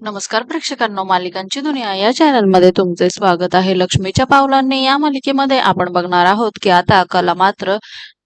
नमस्कार प्रेक्षकांनो मालिकांची दुनिया या चॅनलमध्ये तुमचे स्वागत आहे. लक्ष्मीच्या पावलांनी या मालिकेमध्ये आपण बघणार आहोत की आता कला मात्र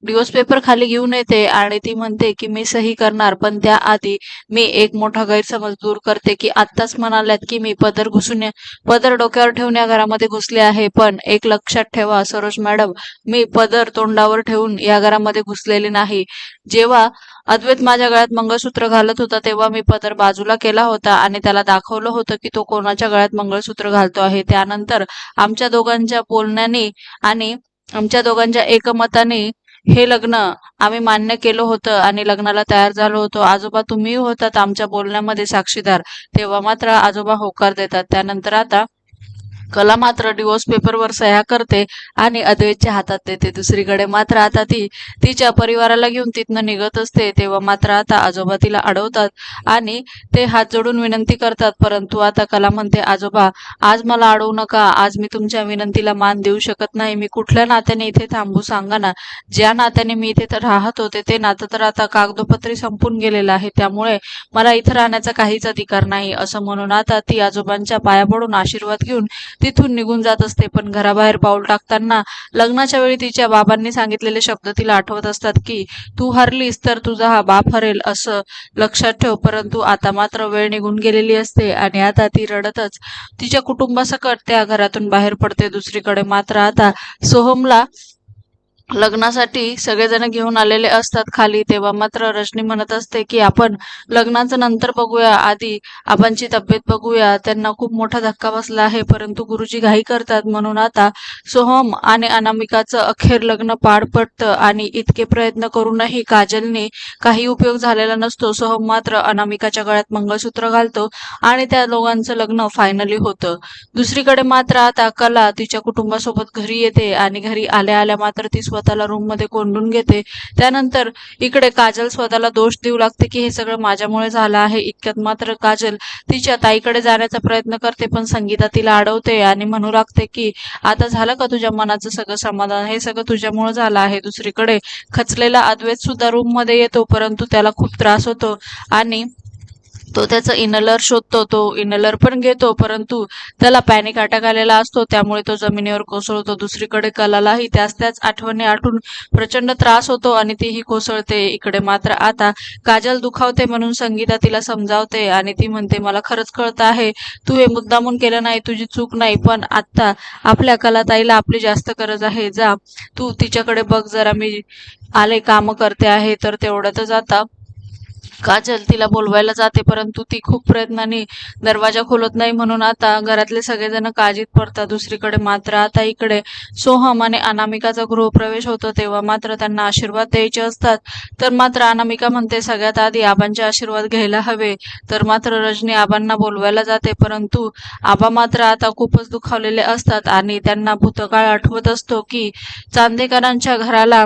पेपर खाली घेऊन येते आणि ती म्हणते की मी सही करणार पण त्याआधी मी एक मोठा गैरसमज दूर करते की आत्ताच म्हणाल्यात की मी पदर घुसून पदर डोक्यावर ठेवण्या या घरामध्ये घुसले आहे. पण एक लक्षात ठेवा सरोज मॅडम मी पदर तोंडावर ठेवून या घरामध्ये घुसलेले नाही. जेव्हा अद्वैत माझ्या गळ्यात मंगळसूत्र घालत होता तेव्हा मी पदर बाजूला केला होता आणि त्याला दाखवलं होतं की तो कोणाच्या गळ्यात मंगळसूत्र घालतो आहे. त्यानंतर आमच्या दोघांच्या बोलण्याने आणि आमच्या दोघांच्या एकमताने हे लग्न आम्ही मान्य केलं होतं आणि लग्नाला तयार झालो होतो. आजोबा तुम्ही होतात आमच्या बोलण्यामध्ये साक्षीदार. तेव्हा मात्र आजोबा होकार देतात. त्यानंतर आता कला मात्र डिवोर्स पेपरवर सह्या करते आणि अद्वैतच्या हातात देते. दुसरीकडे मात्र आता ती तिच्या परिवाराला घेऊन तिथनं निघत असते. तेव्हा मात्र आता आजोबा तिला अडवतात आणि ते हात जोडून विनंती करतात परंतु आता कला म्हणते आजोबा आज मला अडवू नका. आज मी तुमच्या विनंतीला मान देऊ शकत नाही. मी कुठल्या नात्याने इथे थांबू सांगा ना. ज्या नात्याने मी इथे तर राहत होते ते नातं तर आता कागदोपत्री संपून गेलेलं आहे. त्यामुळे मला इथं राहण्याचा काहीच अधिकार नाही. असं म्हणून आता ती आजोबांच्या पाया पडून आशीर्वाद घेऊन तिथून निघून जात असते. पण घराबाहेर पाऊल टाकताना लग्नाच्या वेळी तिच्या बाबांनी सांगितलेले शब्द तिला आठवत असतात की तू हरलीस तर तुझा हा बाप हरेल असं लक्षात ठेव. परंतु आता मात्र वेळ निघून गेलेली असते आणि आता ती रडतच तिच्या कुटुंबासकट त्या घरातून बाहेर पडते. दुसरीकडे मात्र आता सोहमला लग्नासाठी सगळेजण घेऊन आलेले असतात खाली. तेव्हा मात्र रजनी म्हणत असते की आपण लग्नाचं नंतर बघूया. आधी आबांची तब्येत बघूया. त्यांना खूप मोठा धक्का बसला आहे परंतु गुरुजी घाई करतात. म्हणून आता सोहम आणि अनामिकाचं अखेर लग्न पार पडतं आणि इतके प्रयत्न करूनही काजलने काही उपयोग झालेला नसतो. सोहम मात्र अनामिकाच्या गळ्यात मंगळसूत्र घालतो आणि त्या दोघांचं लग्न फायनली होतं. दुसरीकडे मात्र आता कला तिच्या कुटुंबासोबत घरी येते आणि घरी आल्या आल्या मात्र ती स्वतःला रूममध्ये कोंडून घेते. त्यानंतर इकडे काजल स्वतःला दोष देऊ लागते की हे सगळं माझ्यामुळे झालं आहे. इतक्यात मात्र काजल तिच्या ताईकडे जाण्याचा प्रयत्न करते पण संगीता तिला अडवते आणि म्हणू लागते की आता झालं का तुझ्या मनाचं सगळं समाधान? हे सगळं तुझ्यामुळे झालं आहे. दुसरीकडे खचलेला अद्वैत सुद्धा रूममध्ये येतो परंतु त्याला खूप त्रास होतो. आणि तो त्याचा इनलर शोधतो तो इनलर पण घेतो परंतु त्याला पॅनिक अटॅक आलेला असतो. त्यामुळे तो जमिनीवर कोसळतो. दुसरीकडे कलालाही त्याच त्याच आठवणी आठून प्रचंड त्रास होतो आणि तीही कोसळते. इकडे मात्र आता काजल दुखावते म्हणून संगीता तिला समजावते आणि ती म्हणते मला खरंच कळतं आहे तू हे मुद्दामून केलं नाही तुझी चूक नाही पण आत्ता आपल्या कलाताईला आपली जास्त गरज आहे. जा तू तिच्याकडे बघ जरा मी आले काम करते आहे तर तेवढ्यातच आता काजल तिला बोलवायला जाते परंतु ती खूप प्रयत्नाने दरवाजा खोलत नाही. म्हणून आता घरातले सगळेजण काळजीत पडतात. दुसरीकडे मात्र आता इकडे सोहम आणि अनामिकाचा गृहप्रवेश होतो. तेव्हा मात्र त्यांना आशीर्वाद द्यायचे असतात. तर मात्र अनामिका म्हणते सगळ्यात आधी आबांचे आशीर्वाद घ्यायला हवे. तर मात्र रजनी आबांना बोलवायला जाते परंतु आबा मात्र आता खूपच दुखावलेले असतात आणि त्यांना भूतकाळ आठवत असतो की चांदेकरांच्या घराला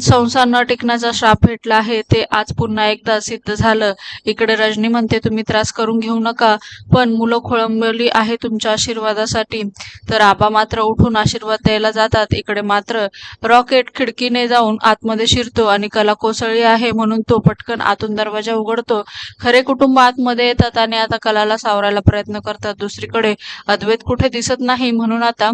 संसार न टिकण्याचा श्राप भेटला आहे ते आज पुन्हा एकदा सिद्ध झालं. इकडे रजनी म्हणते तुम्ही त्रास करून घेऊ नका पण मुलं खोळंबली आहे तुमच्या आशीर्वादासाठी. तर आबा मात्र उठून आशीर्वाद द्यायला जातात. इकडे मात्र रॉकेट खिडकीने जाऊन आतमध्ये शिरतो आणि कला कोसळली आहे म्हणून तो पटकन आतून दरवाजा उघडतो. खरे कुटुंब आतमध्ये येतात आणि आता कलाला सावरायला प्रयत्न करतात. दुसरीकडे अद्वैत कुठे दिसत नाही म्हणून आता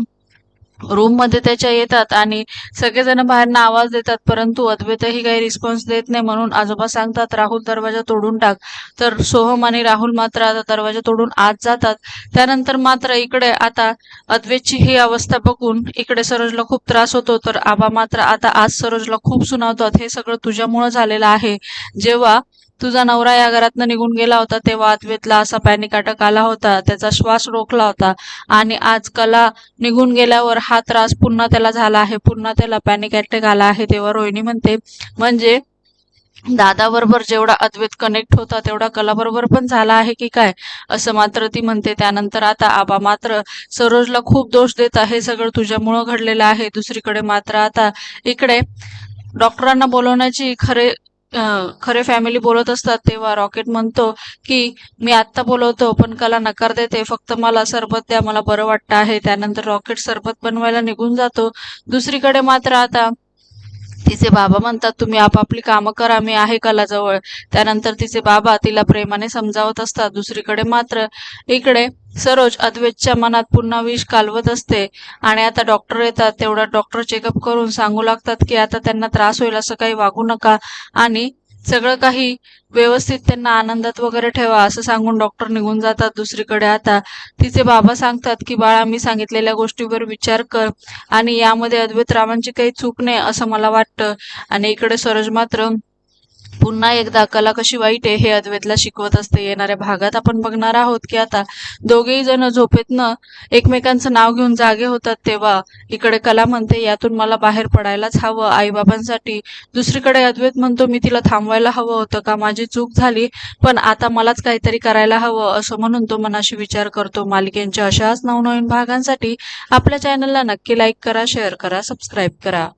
रूममध्ये त्याच्या येतात आणि सगळेजण बाहेरनं आवाज देतात परंतु अद्वैतही काही रिस्पॉन्स देत नाही म्हणून आजोबा सांगतात राहुल दरवाजा तोडून टाक. तर सोहम आणि राहुल मात्र आता दरवाजा तोडून आत जातात. त्यानंतर मात्र इकडे आता अद्वैतची ही अवस्था बघून इकडे सरोजला खूप त्रास होतो. तर आबा मात्र आता आज सरोजला खूप सुनावतात. हे सगळं तुझ्यामुळं झालेलं आहे. जेव्हा तुझा नवरा या घरातनं निघून गेला होता तेव्हा अद्वेतला असा पॅनिक अटॅक आला होता त्याचा श्वास रोखला होता आणि आज कला निघून गेल्यावर हा त्रास पुन्हा त्याला झाला आहे पुन्हा त्याला पॅनिक अटॅक आला आहे तेव्हा रोहिणी म्हणते म्हणजे दादाबरोबर जेवढा अद्वैत कनेक्ट होता तेवढा कलाबरोबर पण झाला आहे की काय? असं मात्र ती म्हणते. त्यानंतर आता आबा मात्र सरोजला खूप दोष देत आहे सगळं तुझ्यामुळं घडलेलं आहे. दुसरीकडे मात्र आता इकडे डॉक्टरांना बोलवण्याची खरे खरे फॅमिली बोलत असतात तेव्हा रॉकेट म्हणतो की मी आत्ता बोलवतो पण कला नकार देते. फक्त मला सरबत द्या मला बरं वाटतं आहे. त्यानंतर रॉकेट सरबत बनवायला निघून जातो. दुसरीकडे मात्र आता तिचे बाबा म्हणतात तुम्ही आपापली कामं करा मी आहे कलाजवळ. त्यानंतर तिचे बाबा तिला प्रेमाने समजावत असतात. दुसरीकडे मात्र इकडे सरोज अद्वैतच्या मनात पुन्हा विष कालवत असते आणि आता डॉक्टर येतात. तेवढा डॉक्टर चेकअप करून सांगू लागतात की आता त्यांना त्रास होईल असं काही वागू नका आणि सगळं काही व्यवस्थित त्यांना आनंदात वगैरे ठेवा असं सांगून डॉक्टर निघून जातात दुसरीकडे. आता तिचे बाबा सांगतात की बाळा मी सांगितलेल्या गोष्टीवर विचार कर आणि यामध्ये अद्वैत रावांची काही चूक नाही असं मला वाटतं. आणि इकडे सरोज मात्र पुन्हा एकदा कला कशी वाईट आहे हे अद्वैतला शिकवत असते. येणाऱ्या भागात आपण बघणार आहोत की आता दोघेही जण झोपेतनं एकमेकांचं नाव घेऊन जागे होतात तेव्हा इकडे कला म्हणते यातून मला बाहेर पडायलाच हवं. आईबाबांसाठी दुसरीकडे अद्वैत म्हणतो मी तिला थांबवायला हवं होतं का? माझी चूक झाली पण आता मलाच काहीतरी करायला हवं. असं म्हणून तो मनाशी विचार करतो. मालिकेंच्या अशाच नवनवीन भागांसाठी आपल्या चॅनलला नक्की लाईक करा शेअर करा सबस्क्राईब करा.